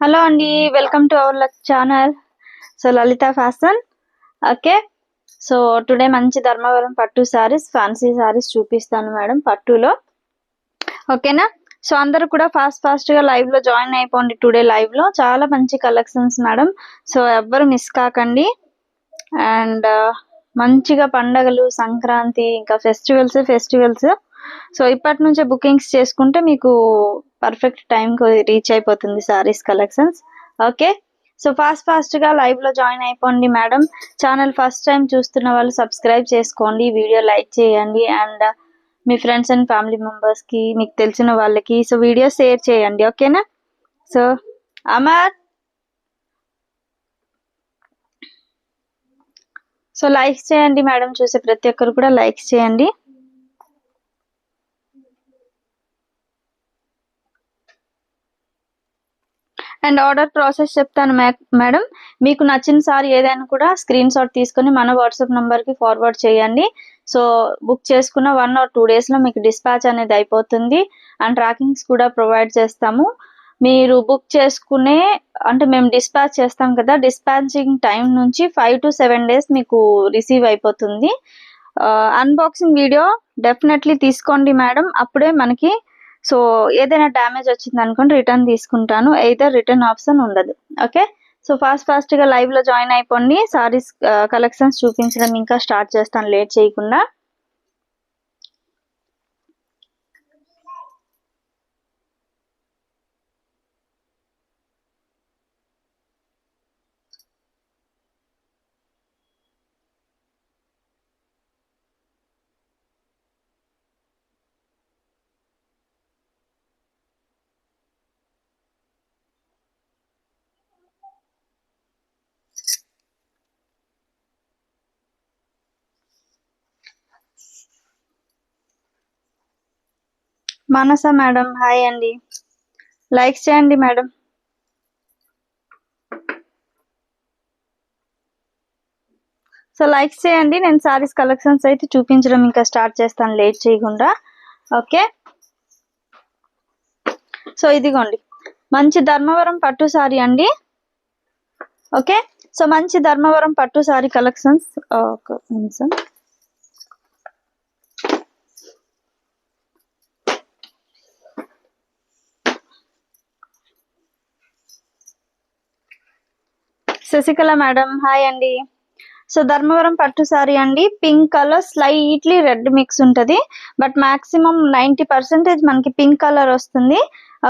Hello అండి welcome to our channel. So Lalitha fashion. Okay. So today మంచి ధర్మవరం పట్టు saris fancy saris చూపిస్తాను మేడం పట్టులో. ఓకేనా? సో అందరూ కూడా ఫాస్ట్ ఫాస్ట్గా లైవ్లో జాయిన్ అయిపోండి టుడే లైవ్లో చాలా మంచి కలెక్షన్స్ మేడం. సో ఎవ్వరు మిస్ కాకండి. అండ్ మంచిగా పండగలు సంక్రాంతి ఇంకా ఫెస్టివల్స్ ఫెస్టివల్స్ సో ఇప్పటి నుంచే బుకింగ్స్ చేసుకుంటే మీకు పర్ఫెక్ట్ టైంకి రీచ్ అయిపోతుంది saris collections okay so fast ఫాస్ట్గా లైవ్లో జాయిన్ అయిపోండి మేడం ఛానల్ ఫస్ట్ టైం చూస్తున్న వాళ్ళు సబ్స్క్రైబ్ చేసుకోండి వీడియో లైక్ చేయండి అండ్ మీ ఫ్రెండ్స్ అండ్ ఫ్యామిలీ మెంబర్స్కి మీకు తెలిసిన వాళ్ళకి సో వీడియో షేర్ చేయండి. ఓకేనా సో అమర్ సో లైక్స్ చేయండి మేడం చూసే ప్రతి ఒక్కరు కూడా లైక్స్ చేయండి. అండ్ ఆర్డర్ ప్రాసెస్ చెప్తాను మేడం. మీకు నచ్చిన సారీ ఏదైనా కూడా స్క్రీన్ షాట్ తీసుకొని మన వాట్సాప్కి ఫార్వర్డ్ చేయండి. సో బుక్ చేసుకున్న వన్ ఆర్ టూ డేస్లో మీకు డిస్పాచ్ అనేది అయిపోతుంది. అండ్ ట్రాకింగ్స్ కూడా ప్రొవైడ్ చేస్తాము. మీరు బుక్ చేసుకునే అంటే మేము డిస్పాచ్ చేస్తాం కదా డిస్పాచింగ్ టైం నుంచి ఫైవ్ టు సెవెన్ డేస్ మీకు రిసీవ్ అయిపోతుంది. అన్బాక్సింగ్ వీడియో డెఫినెట్లీ తీసుకోండి మేడం. అప్పుడే మనకి సో ఏదైనా డ్యామేజ్ వచ్చింది అనుకోండి రిటర్న్ తీసుకుంటాను. అయితే రిటర్న్ ఆప్షన్ ఉండదు. ఓకే? సో ఫాస్ట్ ఫాస్ట్గా లైవ్లో జాయిన్ అయిపోండి. సారీస్ కలెక్షన్స్ చూపించడం ఇంకా స్టార్ట్ చేస్తాను. లేట్ చేయకుండా. మానస మేడం హాయ్ అండి. లైక్ చేయండి మేడం. సో లైక్స్ చేయండి నేను సారీస్ కలెక్షన్స్ అయితే చూపించడం ఇంకా స్టార్ట్ చేస్తాను లేట్ చేయకుండా. ఓకే? సో ఇదిగోండి. మంచి ధర్మవరం పట్టు సారీ అండి. ఓకే? సో మంచి ధర్మవరం పట్టు సారీ కలెక్షన్స్ ఒక నిమిషం. శశికళ మేడం హాయ్ అండి. సో ధర్మవరం పట్టు సారీ అండి. Pink colour slightly red mix ఉంటుంది. బట్ మాక్సిమం నైంటీ పర్సెంటేజ్ మనకి పింక్ కలర్ వస్తుంది.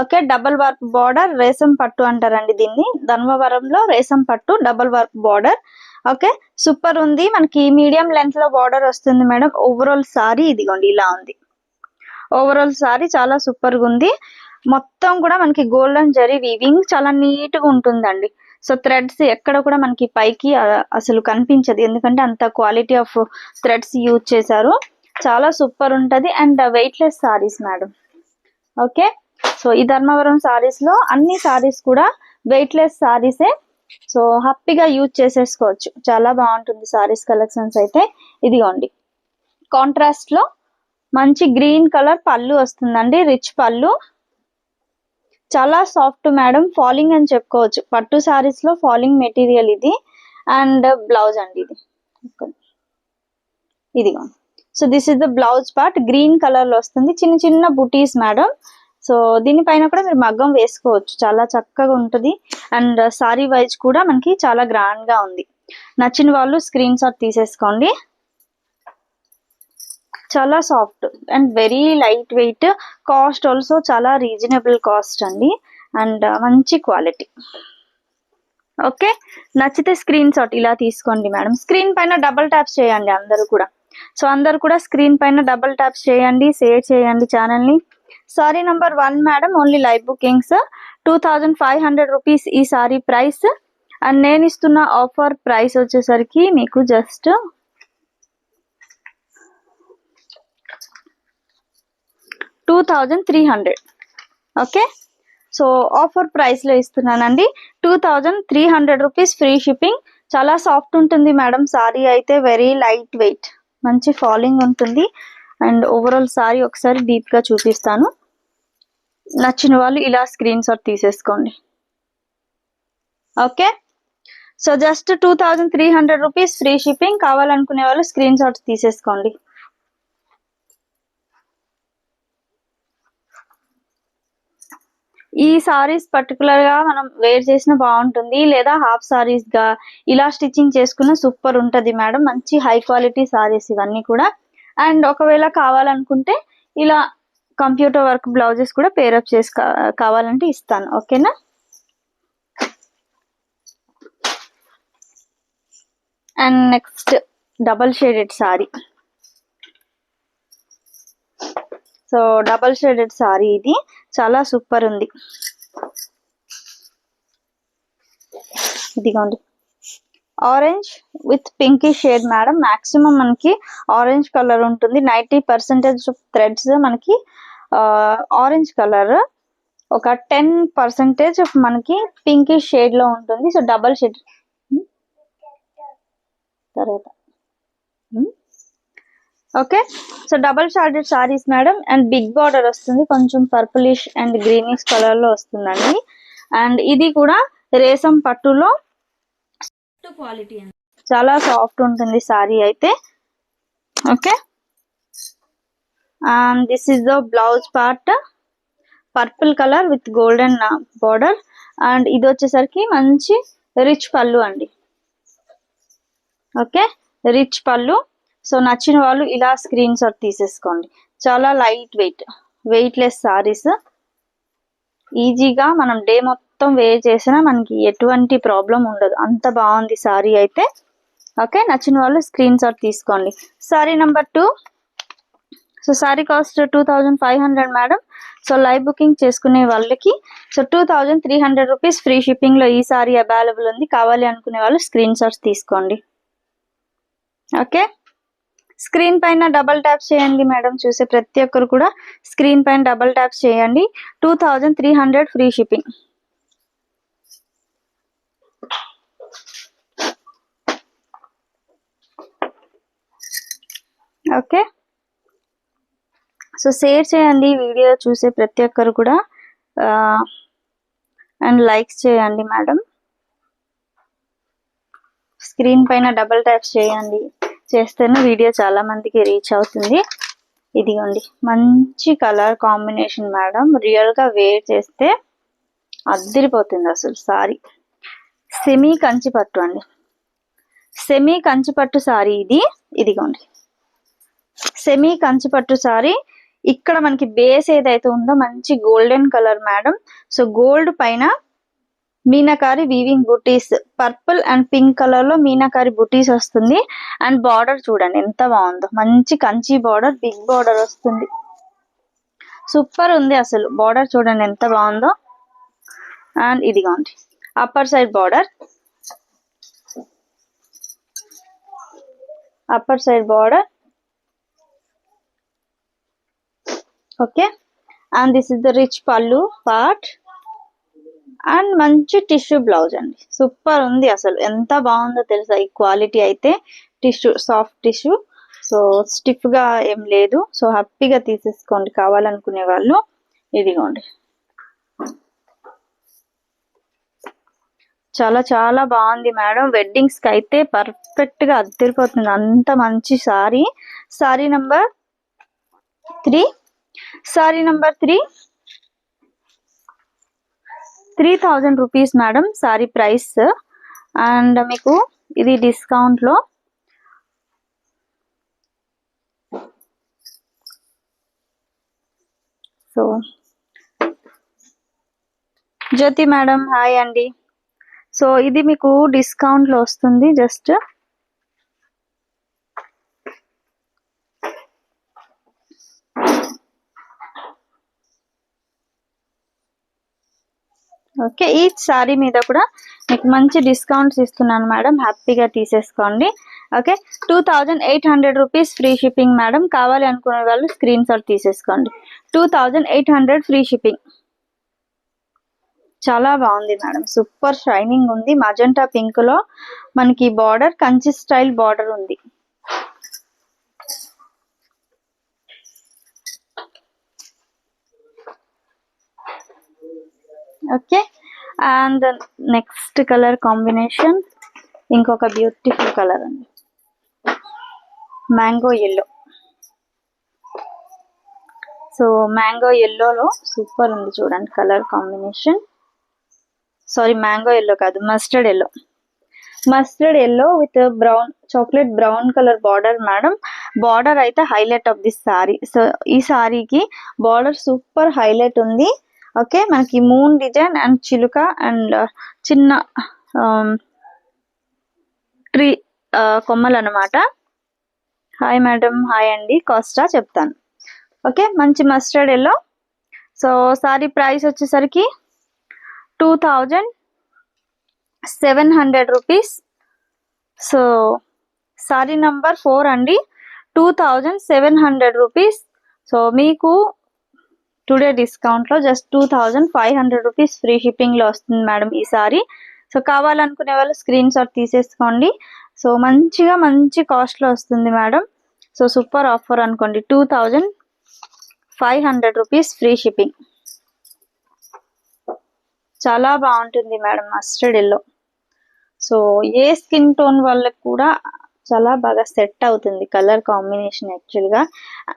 ఓకే డబల్ వర్క్ బార్డర్ రేసం పట్టు అంటారండి దీన్ని. ధర్మవరంలో రేసం పట్టు double work border. Okay super ఉంది. మనకి మీడియం లెంత్లో బార్డర్ వస్తుంది మేడం. ఓవరాల్ సారీ ఇదిగోండి ఇలా ఉంది. ఓవరాల్ సారీ చాలా సూపర్గా ఉంది. మొత్తం కూడా మనకి గోల్డెన్ జరీ వీవింగ్ చాలా నీట్గా ఉంటుందండి. సో థ్రెడ్స్ ఎక్కడ కూడా మనకి పైకి అసలు కనిపించదు. ఎందుకంటే అంత క్వాలిటీ ఆఫ్ థ్రెడ్స్ యూజ్ చేశారు. చాలా సూపర్ ఉంటుంది. And weightless saris madam. Okay? So ఈ ధర్మవరం సారీస్లో అన్ని సారీస్ కూడా వెయిట్లెస్ సారీసే. సో హ్యాపీగా యూజ్ చేసేసుకోవచ్చు. చాలా బాగుంటుంది సారీస్ కలెక్షన్స్ అయితే. ఇదిగోండి. కాంట్రాస్ట్లో మంచి గ్రీన్ కలర్ పళ్ళు వస్తుందండి. రిచ్ పళ్ళు. చాలా సాఫ్ట్ మేడం ఫాలింగ్ అని చెప్పుకోవచ్చు. పట్టు సారీస్లో ఫాలింగ్ మెటీరియల్ ఇది అండ్ బ్లౌజ్ అండి ఇది. ఇదిగో. So this is the blouse part green కలర్లో వస్తుంది. చిన్న చిన్న బుటీస్ మేడం సో దీనిపైన కూడా మీరు మగ్గం వేసుకోవచ్చు. చాలా చక్కగా ఉంటుంది. అండ్ సారీ వైజ్ కూడా మనకి చాలా గ్రాండ్గా ఉంది. నచ్చిన వాళ్ళు స్క్రీన్ షాట్ తీసేసుకోండి. చాలా soft and very light weight cost also చాలా రీజనబుల్ కాస్ట్ అండి. అండ్ uh, మంచి క్వాలిటీ ఓకే నచ్చితే స్క్రీన్ షాట్ ఇలా తీసుకోండి మేడం స్క్రీన్ పైన డబల్ ట్యాప్స్ చేయండి అందరూ కూడా. సో అందరు కూడా స్క్రీన్ పైన డబల్ ట్యాప్స్ చేయండి షేర్ చేయండి ఛానల్ని sari number one madam only live bookings two thousand five hundred rupees ఈ సారీ ప్రైస్ అండ్ నేను ఇస్తున్న ఆఫర్ ప్రైస్ వచ్చేసరికి మీకు just two thousand three hundred. Okay? So offer ప్రైస్లో ఇస్తున్నానండి. Two thousand three hundred rupees free shipping. చాలా soft ఉంటుంది madam. Sari అయితే very light weight. మంచి ఫాలింగ్ ఉంటుంది. అండ్ ఓవరాల్ సారీ ఒకసారి డీప్గా చూపిస్తాను. నచ్చిన వాళ్ళు ఇలా స్క్రీన్ షాట్ తీసేసుకోండి. Okay? So just two thousand three hundred rupees free shipping. కావాలనుకునే వాళ్ళు స్క్రీన్ షాట్స్ తీసేసుకోండి. ఈ సారీస్ పర్టికులర్గా మనం వేర్ చేసిన బాగుంటుంది లేదా హాఫ్ సారీస్గా ఇలా స్టిచ్చింగ్ చేసుకున్న సూపర్ ఉంటది మేడం మంచి హై క్వాలిటీ సారీస్ ఇవన్నీ కూడా. అండ్ ఒకవేళ కావాలనుకుంటే ఇలా కంప్యూటర్ వర్క్ బ్లౌజెస్ కూడా పేరప్ చేసి కావాలంటే ఇస్తాను. ఓకేనా and next double shaded sari so double shaded sari ఇది. చాలా సూపర్ ఉంది. ఇదిగోండి. Orange with pinky shade madam. Maximum మనకి ఆరెంజ్ కలర్ ఉంటుంది. నైంటీ పర్సెంటేజ్ ఆఫ్ థ్రెడ్స్ మనకి ఆరెంజ్ కలర్. ఒక టెన్ పర్సెంటేజ్ ఆఫ్ మనకి పింకీ షేడ్లో ఉంటుంది. So double shade. తర్వాత. Okay so double shaded saris madam and big border వస్తుంది. కొంచెం పర్పులిష్ అండ్ గ్రీనిష్ కలర్లో వస్తుందండి. అండ్ ఇది కూడా రేసం పట్టులో క్వాలిటీ చాలా సాఫ్ట్ ఉంటుంది సారీ అయితే. Okay and this is the blouse part purple colour with golden border and ఇది వచ్చేసరికి మంచి రిచ్ పళ్ళు అండి. ఓకే రిచ్ పళ్ళు. సో నచ్చిన వాళ్ళు ఇలా స్క్రీన్ షాట్ తీసేసుకోండి. చాలా లైట్ వెయిట్ వెయిట్లెస్ సారీస్ ఈజీగా మనం డే మొత్తం వేర్ చేసినా మనకి ఎటువంటి ప్రాబ్లం ఉండదు. అంత బాగుంది సారీ అయితే. ఓకే నచ్చిన వాళ్ళు స్క్రీన్ షాట్ తీసుకోండి. Sari number two so sari cost two thousand five hundred madam so live booking చేసుకునే వాళ్ళకి so two thousand three hundred rupees free షిప్పింగ్లో ఈ సారీ అవైలబుల్ ఉంది. కావాలి అనుకునే వాళ్ళు స్క్రీన్ షాట్స్ తీసుకోండి. ఓకే స్క్రీన్ పైన డబల్ ట్యాప్ చేయండి మేడం. చూసే ప్రతి ఒక్కరు కూడా స్క్రీన్ పైన డబల్ ట్యాప్ చేయండి. Two three hundred free shipping. Okay. So share చేయండి వీడియో చూసే ప్రతి ఒక్కరు కూడా. అండ్ లైక్స్ చేయండి మేడం. స్క్రీన్ పైన డబల్ ట్యాప్ చేయండి. చేస్తేనే వీడియో చాలా మందికి రీచ్ అవుతుంది. ఇదిగోండి మంచి కలర్ కాంబినేషన్ మేడం రియల్గా వేర్ చేస్తే అద్దరిపోతుంది అసలు సారీ. సెమీ కంచి పట్టు అండి. సెమీ కంచి పట్టు సారీ ఇది. ఇదిగోండి. సెమీ కంచి పట్టు సారీ. ఇక్కడ మనకి బేస్ ఏదైతే ఉందో మంచి golden colour madam so gold పైన మీనాకారి వీవింగ్ బుటీస్ పర్పుల్ అండ్ పింక్ కలర్లో మీనాకారి బుటీస్ వస్తుంది. అండ్ బార్డర్ చూడండి ఎంత బాగుందో. మంచి కంచి బార్డర్ బిగ్ బార్డర్ వస్తుంది. సూపర్ ఉంది అసలు. బార్డర్ చూడండి ఎంత బాగుందో. అండ్ ఇదిగోండి upper side border upper side border okay and this is the rich పళ్ళు పార్ట్ అండ్ మంచి టిష్యూ బ్లౌజ్ అండి. సూపర్ ఉంది అసలు. ఎంత బాగుందో తెలుసా? ఈ క్వాలిటీ అయితే టిష్యూ సాఫ్ట్ టిష్యూ. సో స్టిఫ్గా ఏం లేదు. సో హ్యాపీగా తీసేసుకోండి. కావాలనుకునే వాళ్ళు ఇదిగోండి. చాలా చాలా బాగుంది మేడం. వెడ్డింగ్స్కి అయితే పర్ఫెక్ట్గా అద్దరిపోతుంది. అంత మంచి sari. Sari number three sari number three three thousand rupees madam sari price. And మీకు ఇది డిస్కౌంట్లో సో జ్యోతి మేడం హాయ్ అండి. సో ఇది మీకు డిస్కౌంట్లో వస్తుంది. జస్ట్ ఓకే ఈ శారీ మీద కూడా మీకు మంచి డిస్కౌంట్స్ ఇస్తున్నాను మేడం. హ్యాపీగా తీసేసుకోండి. Okay two thousand eight hundred rupees free shipping madam. కావాలి అనుకునే వాళ్ళు స్క్రీన్ షాట్ తీసేసుకోండి. Two thousand eight hundred free shipping చాలా బాగుంది మేడం. సూపర్ షైనింగ్ ఉంది. మజంటా పింక్లో మనకి బార్డర్ కంచి స్టైల్ బార్డర్ ఉంది. Okay and next colour combination ఇంకొక బ్యూటిఫుల్ కలర్ అండి. మ్యాంగో ఎల్లో సో మ్యాంగో ఎల్లోలో సూపర్ ఉంది చూడండి colour combination sorry mango yellow కాదు mustard yellow mustard yellow with brown chocolate brown colour border madam border అయితే highlight of this sari so ఈ సారీకి border super highlight ఉంది. Okay మనకి moon design and చిలుక అండ్ uh, చిన్న um, tree uh, కొమ్మలు అనమాట హాయ్ మేడం హాయ్ అండి కాస్టా చెప్తాను. ఓకే మంచి mustard yellow so sari price వచ్చేసరికి two thousand seven hundred rupees so sari number four అండి. Two thousand seven hundred rupees so మీకు టుడే డిస్కౌంట్లో just two thousand five hundred rupees free షిప్పింగ్లో వస్తుంది madam ఈ సారీ. సో కావాలనుకునే వాళ్ళు screen shot తీసేసుకోండి. సో మంచిగా మంచి కాస్ట్లో వస్తుంది మేడం. సో సూపర్ ఆఫర్ అనుకోండి. Two thousand five hundred rupees free shipping. చాలా బాగుంటుంది మేడం మస్టర్డ్ ఎల్లో. సో ఏ స్కిన్ టోన్ వాళ్ళకి కూడా చాలా బాగా సెట్ అవుతుంది కలర్ కాంబినేషన్ యాక్చువల్గా.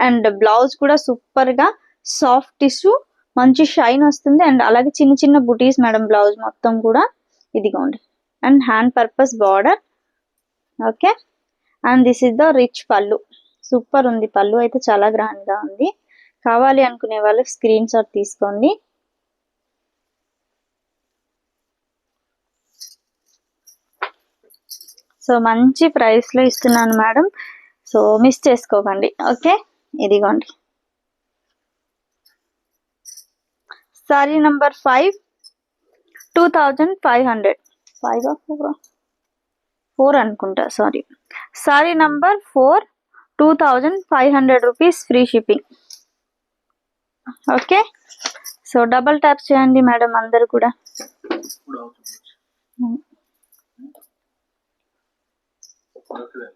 అండ్ బ్లౌజ్ కూడా సూపర్గా సాఫ్ట్ టిష్యూ మంచి షైన్ వస్తుంది. అండ్ అలాగే చిన్న చిన్న బుటీస్ మేడం బ్లౌజ్ మొత్తం కూడా ఇదిగోండి. And hand purpose border. Okay. And this is the rich పళ్ళు. సూపర్ ఉంది. పళ్ళు అయితే చాలా గ్రాండ్గా ఉంది. కావాలి అనుకునే వాళ్ళు స్క్రీన్ షాట్ తీసుకోండి. సో మంచి ప్రైస్లో ఇస్తున్నాను మేడం. సో మిస్ చేసుకోకండి. ఓకే. ఇదిగోండి. Sari number five two thousand five hundred. Five four four అనుకుంటా sorry sari number four two thousand five hundred rupees free shipping. Okay? So double tap చేయండి madam అందరు కూడా. Okay.